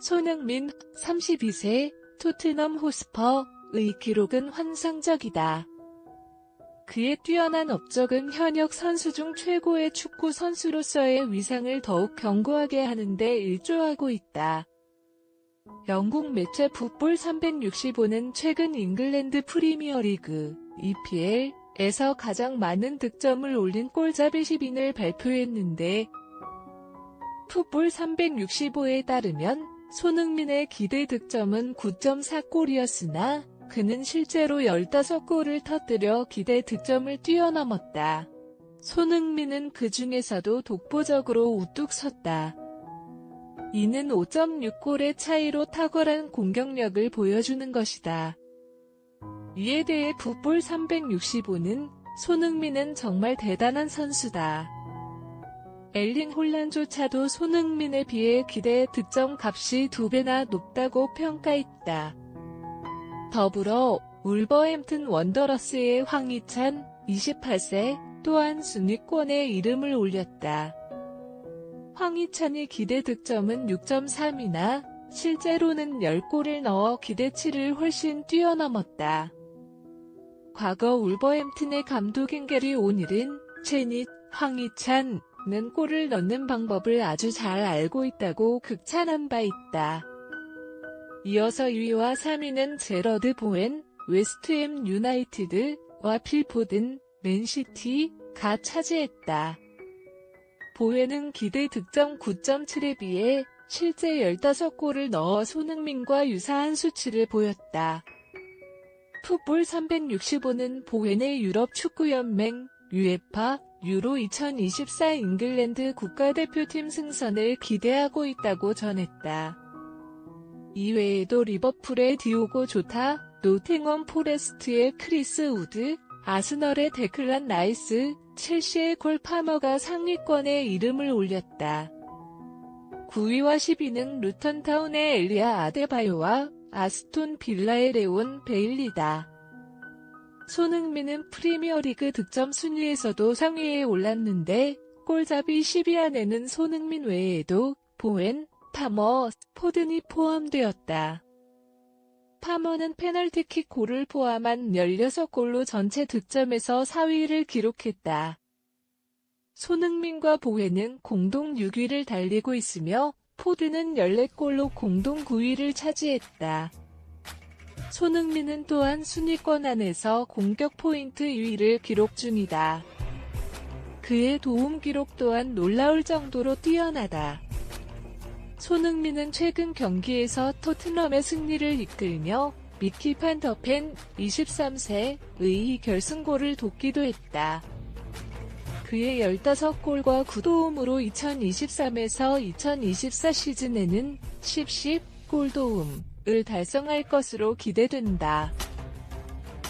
손흥민 32세 토트넘 호스퍼의 기록은 환상적이다. 그의 뛰어난 업적은 현역 선수 중 최고의 축구 선수로서의 위상을 더욱 견고하게 하는데 일조하고 있다. 영국 매체 풋볼 365는 최근 잉글랜드 프리미어리그 EPL에서 가장 많은 득점을 올린 골잡이 10인을 발표했는데 풋볼 365에 따르면 손흥민의 기대 득점은 9.4골이었으나 그는 실제로 15골을 터뜨려 기대 득점을 뛰어넘었다. 손흥민은 그 중에서도 독보적으로 우뚝 섰다. 이는 5.6골의 차이로 탁월한 공격력을 보여주는 것이다. 이에 대해 풋볼 365는 손흥민은 정말 대단한 선수다. 엘링 홀란조차도 손흥민에 비해 기대 득점 값이 두 배나 높다고 평가했다. 더불어 울버햄튼 원더러스의 황희찬 28세 또한 순위권에 이름을 올렸다. 황희찬의 기대 득점은 6.3이나 실제로는 10골을 넣어 기대치를 훨씬 뛰어넘었다. 과거 울버햄튼의 감독인 게리 오닐은 체닛 황희찬 는 골을 넣는 방법을 아주 잘 알고 있다고 극찬한 바 있다. 이어서 2위와 3위는 제러드 보엔, 웨스트햄 유나이티드와 필포든, 맨시티가 차지했다. 보엔은 기대 득점 9.7에 비해 실제 15골을 넣어 손흥민과 유사한 수치를 보였다. 풋볼 365는 보엔의 유럽 축구연맹, 유에파, 유로 2024 잉글랜드 국가대표팀 승선을 기대하고 있다고 전했다. 이외에도 리버풀의 디오고 조타, 노팅엄 포레스트의 크리스 우드, 아스널의 데클란 나이스, 첼시의 콜 파머가 상위권에 이름을 올렸다. 9위와 10위는 루턴타운의 엘리아 아데바요와 아스톤 빌라의 레온 베일리다. 손흥민은 프리미어리그 득점 순위에서도 상위에 올랐는데 골잡이 10위 안에는 손흥민 외에도 보엔, 파머, 포든이 포함되었다. 파머는 페널티킥 골을 포함한 16골로 전체 득점에서 4위를 기록했다. 손흥민과 보헤는 공동 6위를 달리고 있으며 포드는 14골로 공동 9위를 차지했다. 손흥민은 또한 순위권 안에서 공격 포인트 2위를 기록 중이다. 그의 도움 기록 또한 놀라울 정도로 뛰어나다. 손흥민은 최근 경기에서 토트넘의 승리를 이끌며 미키 판더펜 23세의 결승골을 돕기도 했다. 그의 15골과 9도움으로 2023에서 2024 시즌에는 10, 10 골도움, 을 달성할 것으로 기대된다.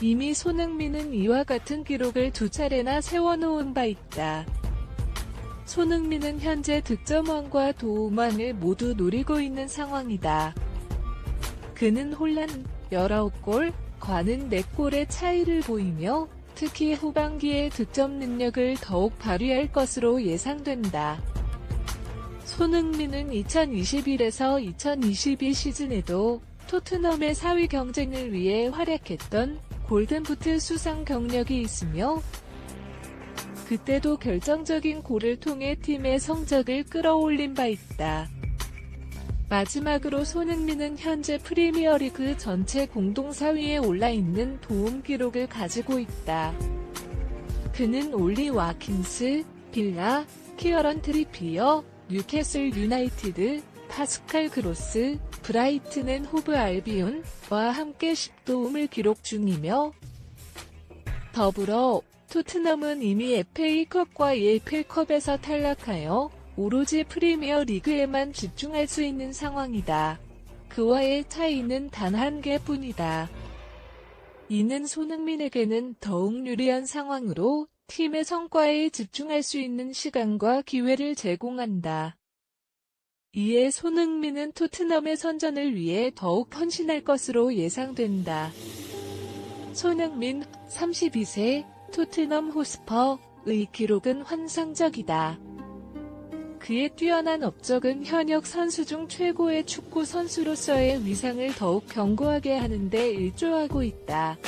이미 손흥민은 이와 같은 기록을 두 차례나 세워놓은 바 있다. 손흥민은 현재 득점왕과 도움왕을 모두 노리고 있는 상황이다. 그는 혼란 19골, 과는 4골의 차이를 보이며 특히 후반기에 득점 능력을 더욱 발휘할 것으로 예상된다. 손흥민은 2021에서 2022 시즌에도 토트넘의 4위 경쟁을 위해 활약했던 골든부트 수상 경력이 있으며 그때도 결정적인 골을 통해 팀의 성적을 끌어올린 바 있다. 마지막으로 손흥민은 현재 프리미어리그 전체 공동 4위에 올라있는 도움 기록을 가지고 있다. 그는 올리 와킨스, 빌라, 키어런 트리피어, 뉴캐슬 유나이티드, 파스칼 그로스, 브라이튼 앤 호브 알비온과 함께 10도움을 기록 중이며 더불어 토트넘은 이미 FA컵과 EFL컵에서 탈락하여 오로지 프리미어 리그에만 집중할 수 있는 상황이다. 그와의 차이는 단 한 개뿐이다. 이는 손흥민에게는 더욱 유리한 상황으로 팀의 성과에 집중할 수 있는 시간과 기회를 제공한다. 이에 손흥민은 토트넘의 선전을 위해 더욱 헌신할 것으로 예상된다. 손흥민 32세 토트넘 호스퍼의 기록은 환상적이다. 그의 뛰어난 업적은 현역 선수 중 최고의 축구 선수로서의 위상을 더욱 견고하게 하는데 일조하고 있다.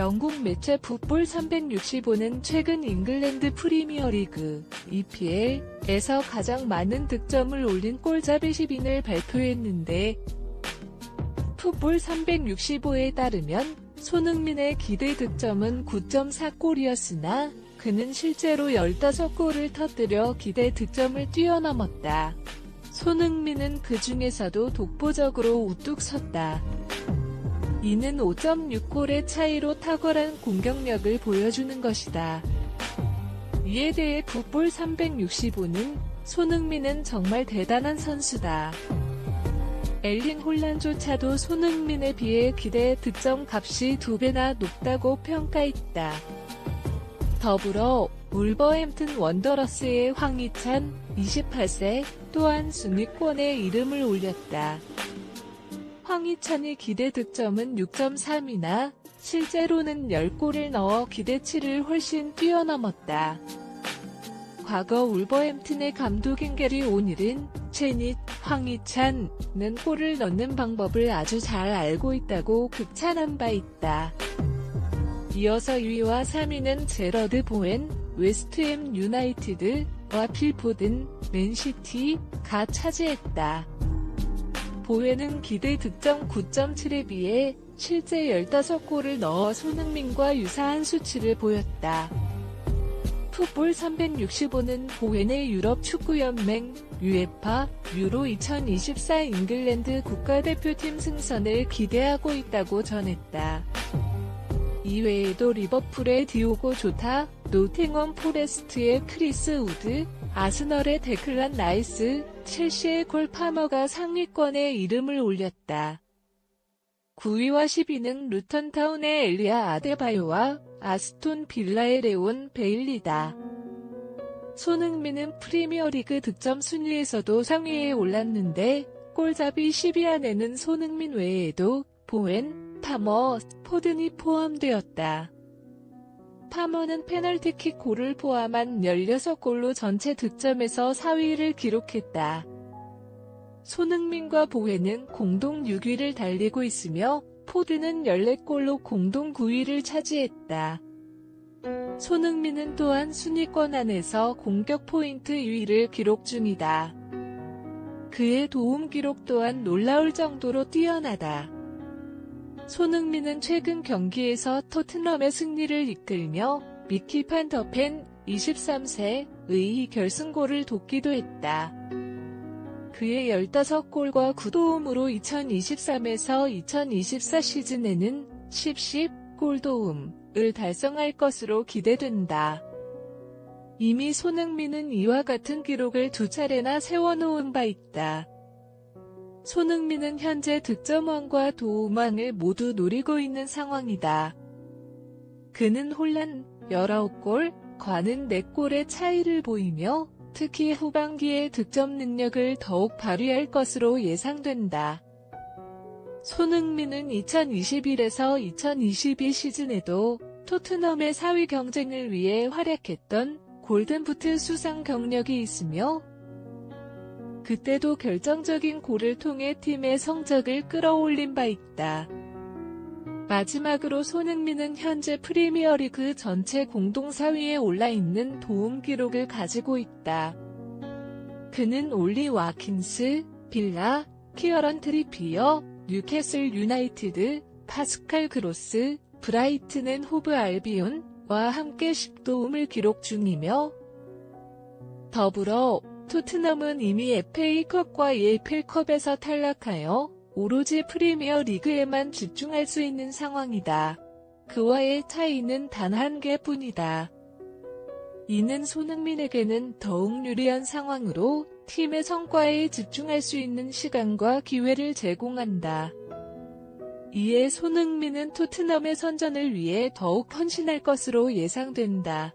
영국 매체 풋볼 365는 최근 잉글랜드 프리미어리그 EPL에서 가장 많은 득점을 올린 골잡이 10인을 발표했는데 풋볼 365에 따르면 손흥민의 기대 득점은 9.4골이었으나 그는 실제로 15골을 터뜨려 기대 득점을 뛰어넘었다. 손흥민은 그 중에서도 독보적으로 우뚝 섰다. 이는 5.6골의 차이로 탁월한 공격력을 보여주는 것이다. 이에 대해 풋볼 365는 손흥민은 정말 대단한 선수다. 엘링 홀란조차도 손흥민에 비해 기대 득점 값이 두 배나 높다고 평가했다. 더불어 울버햄튼 원더러스의 황희찬 28세 또한 순위권에 이름을 올렸다. 황희찬의 기대 득점은 6.3이나 실제로는 10골을 넣어 기대치를 훨씬 뛰어넘었다. 과거 울버햄튼의 감독인 게리 오닐은 체닛 황희찬은 골을 넣는 방법을 아주 잘 알고 있다고 극찬한 바 있다. 이어서 2위와 3위는 제러드 보엔, 웨스트햄 유나이티드와 필포든, 맨시티가 차지했다. 보엔은 기대 득점 9.7에 비해 실제 15골을 넣어 손흥민과 유사한 수치를 보였다. 풋볼 365는 보엔의 유럽 축구연맹 UEFA 유로 2024 잉글랜드 국가대표팀 승선을 기대하고 있다고 전했다. 이외에도 리버풀의 디오고 조타, 노팅엄 포레스트의 크리스 우드, 아스널의 데클란 라이스, 첼시의 콜 파머가 상위권에 이름을 올렸다. 9위와 10위는 루턴타운의 엘리아 아데바요와 아스톤 빌라의 레온 베일리다. 손흥민은 프리미어리그 득점 순위에서도 상위에 올랐는데 골잡이 10위 안에는 손흥민 외에도 보엔, 파머, 포든이 포함되었다. 파머는 페널티킥 골을 포함한 16골로 전체 득점에서 4위를 기록했다. 손흥민과 보헤는 공동 6위를 달리고 있으며 포드는 14골로 공동 9위를 차지했다. 손흥민은 또한 순위권 안에서 공격 포인트 2위를 기록 중이다. 그의 도움 기록 또한 놀라울 정도로 뛰어나다. 손흥민은 최근 경기에서 토트넘의 승리를 이끌며 미키 판더펜 23세의 결승골을 돕기도 했다. 그의 15골과 9도움으로 2023에서 2024 시즌에는 10, 10 골 도움을 달성할 것으로 기대된다. 이미 손흥민은 이와 같은 기록을 두 차례나 세워놓은 바 있다. 손흥민은 현재 득점왕과 도움왕을 모두 노리고 있는 상황이다. 그는 혼란 19골, 과는 4골의 차이를 보이며 특히 후반기에 득점 능력을 더욱 발휘할 것으로 예상된다. 손흥민은 2021에서 2022 시즌에도 토트넘의 4위 경쟁을 위해 활약했던 골든부트 수상 경력이 있으며 그때도 결정적인 골을 통해 팀의 성적을 끌어올린 바 있다. 마지막으로 손흥민은 현재 프리미어리그 전체 공동 4위에 올라 있는 도움 기록을 가지고 있다. 그는 올리 와킨스, 빌라, 키어런 트리피어, 뉴캐슬 유나이티드, 파스칼 그로스, 브라이트는 호브 알비온과 함께 10도움을 기록 중이며 더불어 토트넘은 이미 FA컵과 EFL컵에서 탈락하여 오로지 프리미어 리그에만 집중할 수 있는 상황이다. 그와의 차이는 단 한 개뿐이다. 이는 손흥민에게는 더욱 유리한 상황으로 팀의 성과에 집중할 수 있는 시간과 기회를 제공한다. 이에 손흥민은 토트넘의 선전을 위해 더욱 헌신할 것으로 예상된다.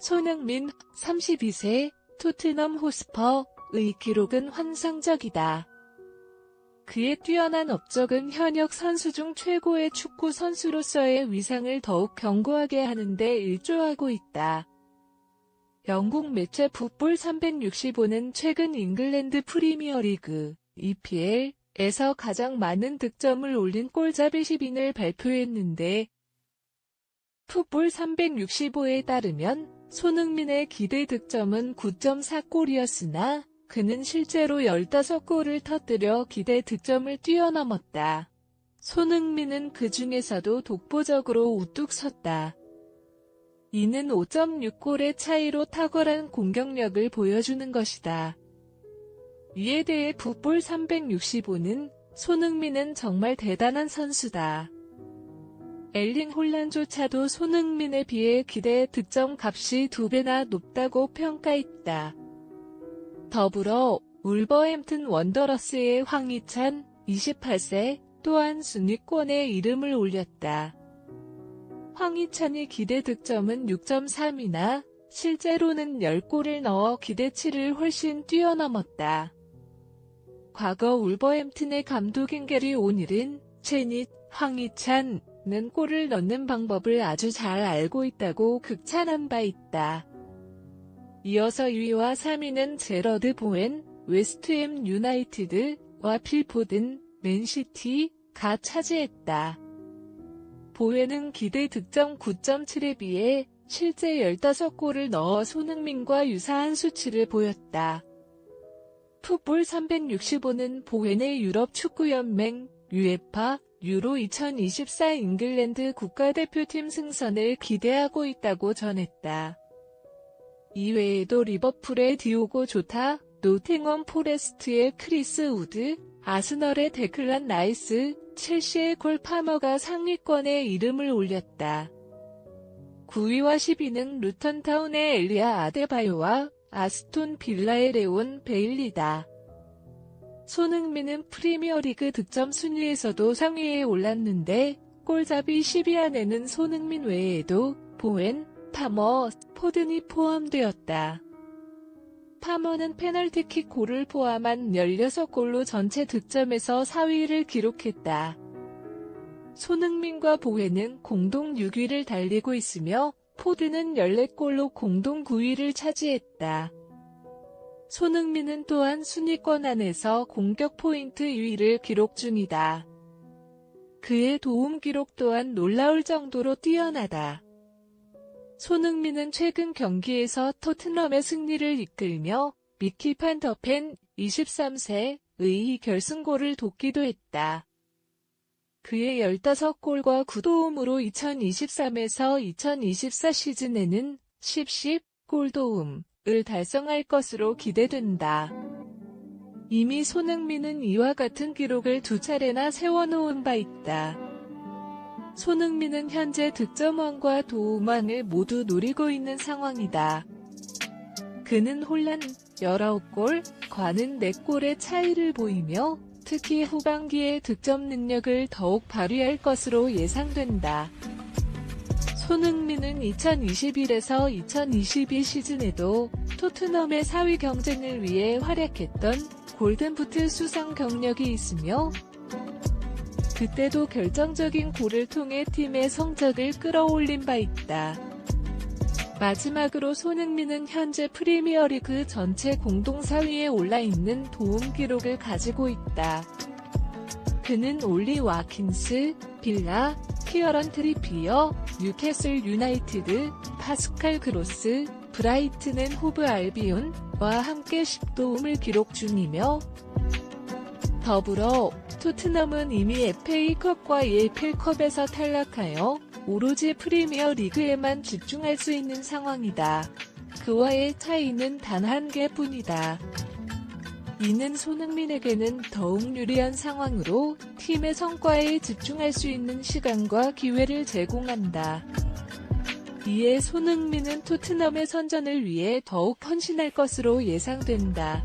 손흥민 32세 토트넘 호스퍼의 기록은 환상적이다. 그의 뛰어난 업적은 현역 선수 중 최고의 축구 선수로서의 위상을 더욱 견고하게 하는데 일조하고 있다. 영국 매체 풋볼 365는 최근 잉글랜드 프리미어리그 EPL에서 가장 많은 득점을 올린 골잡이 10인을 발표했는데 풋볼 365에 따르면 손흥민의 기대 득점은 9.4골이었으나 그는 실제로 15골을 터뜨려 기대 득점을 뛰어넘었다. 손흥민은 그 중에서도 독보적으로 우뚝 섰다. 이는 5.6골의 차이로 탁월한 공격력을 보여주는 것이다. 이에 대해 풋볼 365는 손흥민은 정말 대단한 선수다. 엘링 홀란조차도 손흥민에 비해 기대 득점 값이 두 배나 높다고 평가했다. 더불어 울버햄튼 원더러스의 황희찬 28세 또한 순위권에 이름을 올렸다. 황희찬이 기대 득점은 6.3이나 실제로는 10골을 넣어 기대치를 훨씬 뛰어넘었다. 과거 울버햄튼의 감독인 게리 오닐은 체닛 황희찬 은 골을 넣는 방법을 아주 잘 알고 있다고 극찬한 바 있다. 이어서 2위와 3위는 제러드 보엔, 웨스트햄 유나이티드와 필포든, 맨시티가 차지했다. 보웬은 기대 득점 9.7에 비해 실제 15골을 넣어 손흥민과 유사한 수치를 보였다. 풋볼 365는 보웬의 유럽 축구연맹 UEFA 유로 2024 잉글랜드 국가대표팀 승선을 기대하고 있다고 전했다. 이외에도 리버풀의 디오고 조타, 노팅엄 포레스트의 크리스 우드, 아스널의 데클란 라이스, 첼시의 콜 파머가 상위권에 이름을 올렸다. 9위와 10위는 루턴타운의 엘리아 아데바요와 아스톤 빌라의 레온 베일리다. 손흥민은 프리미어리그 득점 순위에서도 상위에 올랐는데 골잡이 10위 안에는 손흥민 외에도 보엔, 파머, 포든이 포함되었다. 파머는 페널티킥 골을 포함한 16골로 전체 득점에서 4위를 기록했다. 손흥민과 보헤는 공동 6위를 달리고 있으며 포드는 14골로 공동 9위를 차지했다. 손흥민은 또한 순위권 안에서 공격 포인트 2위를 기록 중이다. 그의 도움 기록 또한 놀라울 정도로 뛰어나다. 손흥민은 최근 경기에서 토트넘의 승리를 이끌며 미키 판더펜 23세의 결승골을 돕기도 했다. 그의 15골과 9도움으로 2023에서 2024 시즌에는 10, 10 골 도움 을 달성할 것으로 기대된다. 이미 손흥민은 이와 같은 기록을 두 차례나 세워놓은 바 있다. 손흥민은 현재 득점왕과 도움왕을 모두 노리고 있는 상황이다. 그는 혼란 19골, 과는 4골의 차이를 보이며 특히 후반기에 득점 능력을 더욱 발휘할 것으로 예상된다. 손흥민은 2021에서 2022 시즌에도 토트넘의 4위 경쟁을 위해 활약했던 골든부트 수상 경력이 있으며 그때도 결정적인 골을 통해 팀의 성적을 끌어올린 바 있다. 마지막으로 손흥민은 현재 프리미어리그 전체 공동 4위에 올라 있는 도움 기록을 가지고 있다. 그는 올리 와킨스, 빌라, 키어런 트리피어, 뉴캐슬 유나이티드, 파스칼 그로스, 브라이튼 앤 호브 알비온과 함께 10도움을 기록 중이며 더불어 토트넘은 이미 FA컵과 EFL컵에서 탈락하여 오로지 프리미어 리그에만 집중할 수 있는 상황이다. 그와의 차이는 단 한 개뿐이다. 이는 손흥민에게는 더욱 유리한 상황으로 팀의 성과에 집중할 수 있는 시간과 기회를 제공한다. 이에 손흥민은 토트넘의 선전을 위해 더욱 헌신할 것으로 예상된다.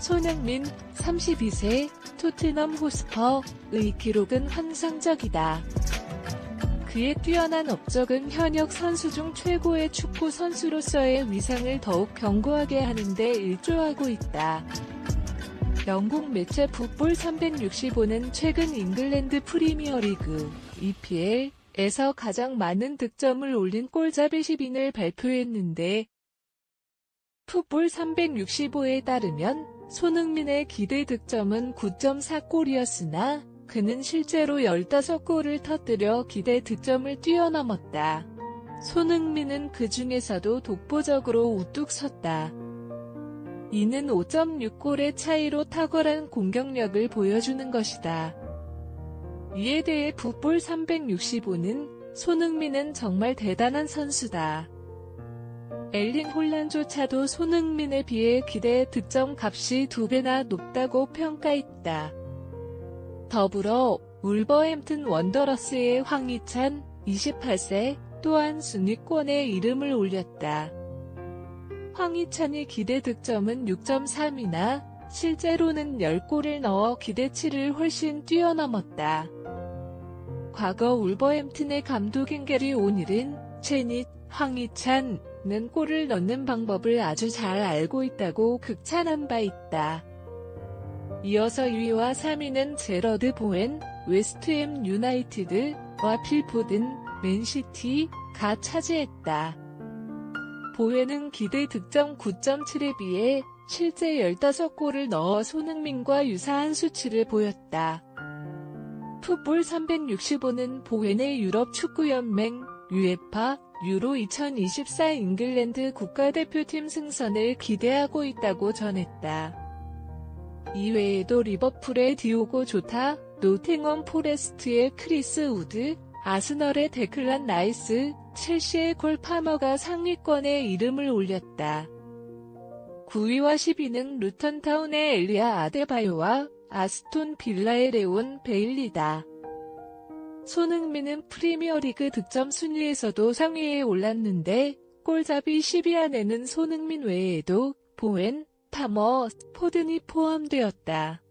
손흥민 32세 토트넘 호스퍼의 기록은 환상적이다. 그의 뛰어난 업적은 현역 선수 중 최고의 축구 선수로서의 위상을 더욱 견고하게 하는 데 일조하고 있다. 영국 매체 풋볼 365는 최근 잉글랜드 프리미어리그 EPL에서 가장 많은 득점을 올린 골잡이 10인을 발표했는데 풋볼 365에 따르면 손흥민의 기대 득점은 9.4골이었으나 그는 실제로 15골을 터뜨려 기대 득점을 뛰어넘었다. 손흥민은 그 중에서도 독보적으로 우뚝 섰다. 이는 5.6골의 차이로 탁월한 공격력을 보여주는 것이다. 이에 대해 풋볼 365는 손흥민은 정말 대단한 선수다. 엘링 홀란조차도 손흥민에 비해 기대 득점 값이 두 배나 높다고 평가했다. 더불어 울버햄튼 원더러스의 황희찬 28세 또한 순위권에 이름을 올렸다. 황희찬이 기대 득점은 6.3이나 실제로는 10골을 넣어 기대치를 훨씬 뛰어넘었다. 과거 울버햄튼의 감독인 게리 오닐은 제닛, 황희찬은 골을 넣는 방법을 아주 잘 알고 있다고 극찬한 바 있다. 이어서 2위와 3위는 제러드 보엔, 웨스트햄 유나이티드와 필포든, 맨시티가 차지했다. 보엔은 기대 득점 9.7에 비해 실제 15골을 넣어 손흥민과 유사한 수치를 보였다. 풋볼 365는 보웬의 유럽 축구연맹 UEFA 유로 2024 잉글랜드 국가대표팀 승선을 기대하고 있다고 전했다. 이외에도 리버풀의 디오고 조타, 노팅엄 포레스트의 크리스 우드, 아스널의 데클란 라이스, 첼시의 콜 파머가 상위권에 이름을 올렸다. 9위와 10위는 루턴타운의 엘리아 아데바요와 아스톤 빌라의 레온 베일리다. 손흥민은 프리미어리그 득점 순위에서도 상위에 올랐는데 골잡이 10위 안에는 손흥민 외에도 보엔, 파머, 포든이 포함되었다.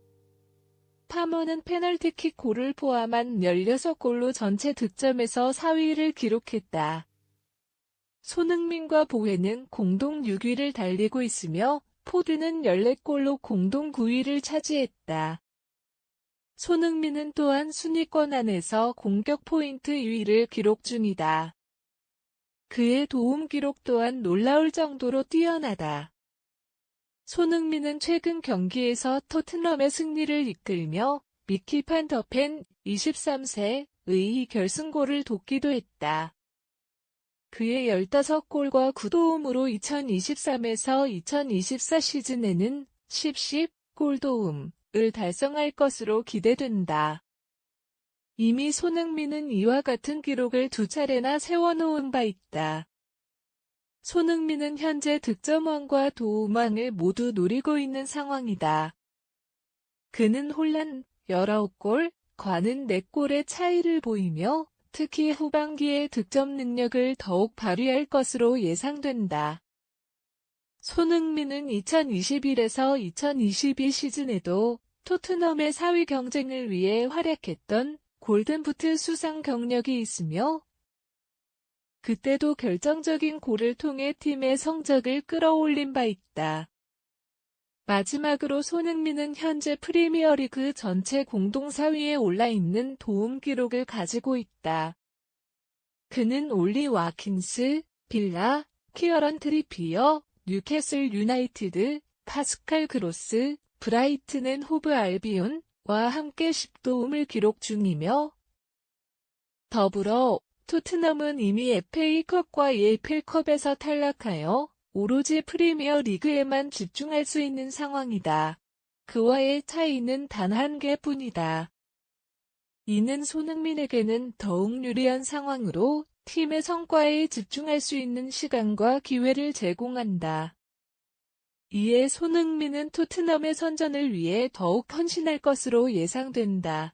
파머는 페널티킥 골을 포함한 16골로 전체 득점에서 4위를 기록했다. 손흥민과 보헤는 공동 6위를 달리고 있으며 포드는 14골로 공동 9위를 차지했다. 손흥민은 또한 순위권 안에서 공격 포인트 2위를 기록 중이다. 그의 도움 기록 또한 놀라울 정도로 뛰어나다. 손흥민은 최근 경기에서 토트넘의 승리를 이끌며 미키 판더펜 23세의 결승골을 돕기도 했다. 그의 15골과 9도움으로 2023에서 2024 시즌에는 10, 10 골 도움을 달성할 것으로 기대된다. 이미 손흥민은 이와 같은 기록을 두 차례나 세워놓은 바 있다. 손흥민은 현재 득점왕과 도움왕을 모두 노리고 있는 상황이다. 그는 혼란 19골, 과는 4골의 차이를 보이며 특히 후반기에 득점 능력을 더욱 발휘할 것으로 예상된다. 손흥민은 2021에서 2022 시즌에도 토트넘의 4위 경쟁을 위해 활약했던 골든부트 수상 경력이 있으며 그때도 결정적인 골을 통해 팀의 성적을 끌어올린 바 있다. 마지막으로 손흥민은 현재 프리미어리그 전체 공동 4위에 올라 있는 도움 기록을 가지고 있다. 그는 올리 와킨스, 빌라, 키어런 트리피어, 뉴캐슬 유나이티드, 파스칼 그로스, 브라이튼 앤 호브 알비온과 함께 10도움을 기록 중이며 더불어 토트넘은 이미 FA컵과 EFL컵에서 탈락하여 오로지 프리미어 리그에만 집중할 수 있는 상황이다. 그와의 차이는 단 한 개뿐이다. 이는 손흥민에게는 더욱 유리한 상황으로 팀의 성과에 집중할 수 있는 시간과 기회를 제공한다. 이에 손흥민은 토트넘의 선전을 위해 더욱 헌신할 것으로 예상된다.